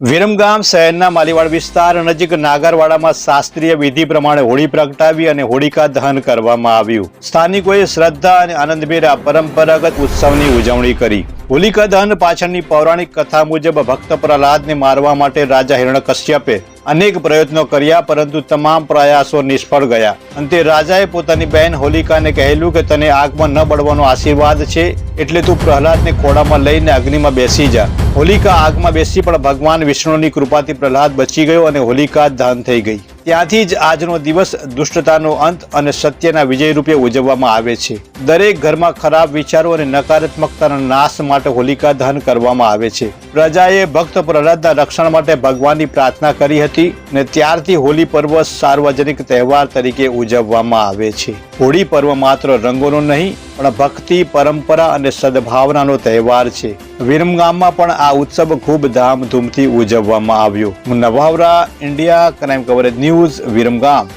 વિરમગામ શહેરના માલીવાડ વિસ્તાર નજીક નાગરવાડામાં શાસ્ત્રીય વિધિ પ્રમાણે હોળી પ્રગટાવી અને હોળિકા દહન કરવામાં આવ્યું. સ્થાનિકોએ શ્રદ્ધા અને આનંદભેર આ પરંપરાગત ઉત્સવની ઉજવણી કરી. હોલિકા દહન પાછળની પૌરાણિક કથા મુજબ ભક્ત પ્રહલાદને મારવા માટે રાજા હિરણ્યકશ્યપે અનેક પ્રયત્નો કર્યા, પરંતુ તમામ પ્રયાસો નિષ્ફળ ગયા. અંતે રાજાએ પોતાની બહેન હોલિકાને કહેલું કે, તને આગમાં ન બળવાનો આશીર્વાદ છે, એટલે તું પ્રહલાદને ખોળામાં લઈને અગ્નિમાં બેસી જા. હોલિકા આગમાં બેસી, પણ ભગવાન વિષ્ણુની કૃપાથી પ્રહલાદ બચી ગયો અને હોલિકા દહન થઈ ગઈ. ત્યાંથી જ આજનો દિવસ દુષ્ટતાનો અંત અને સત્યના વિજય રૂપે ઉજવવામાં આવે છે. દરેક ઘરમાં ખરાબ વિચારો અને નકારાત્મકતાના નાશ માટે હોલિકા દહન કરવામાં આવે છે. પ્રજાએ ભક્ત પ્રહલાદના રક્ષણ માટે ભગવાનની પ્રાર્થના કરી હતી અને ત્યારથી હોળી પર્વ સાર્વજનિક તહેવાર તરીકે ઉજવવામાં આવે છે. હોળી પર્વ માત્ર રંગોનો નહીં પણ ભક્તિ, પરંપરા અને સદભાવનાનો તહેવાર છે. વિરમગામમાં પણ આ ઉત્સવ ખૂબ ધામધૂમથી ઉજવવામાં આવ્યો. નવાવરા, India crime coverage news, Viramgam.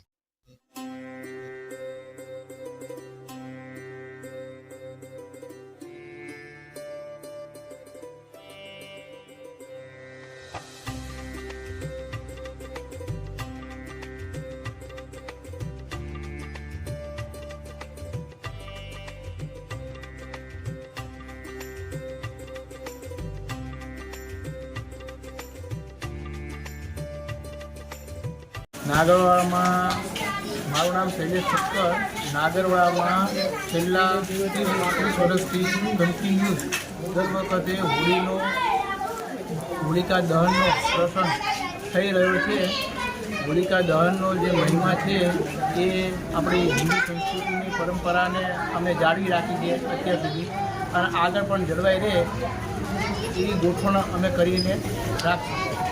નાગરવાડામાં મારું નામ શૈલેષ ઠક્કર. નાગરવાડામાં છેલ્લા ત્રીસ પાંત્રીસ વર્ષથી કન્ટિન્યુ દર વખતે હોળીનો હોળિકા દહનનો પ્રસંગ થઈ રહ્યો છે. હોળિકા દહનનો જે મહિમા છે એ આપણી હિન્દુ સંસ્કૃતિની પરંપરાને અમે જાળવી રાખી છે અત્યાર સુધી. અને આગળ પણ જળવાઈ રહે એવી ગોઠવણ અમે કરીને રાખીશું.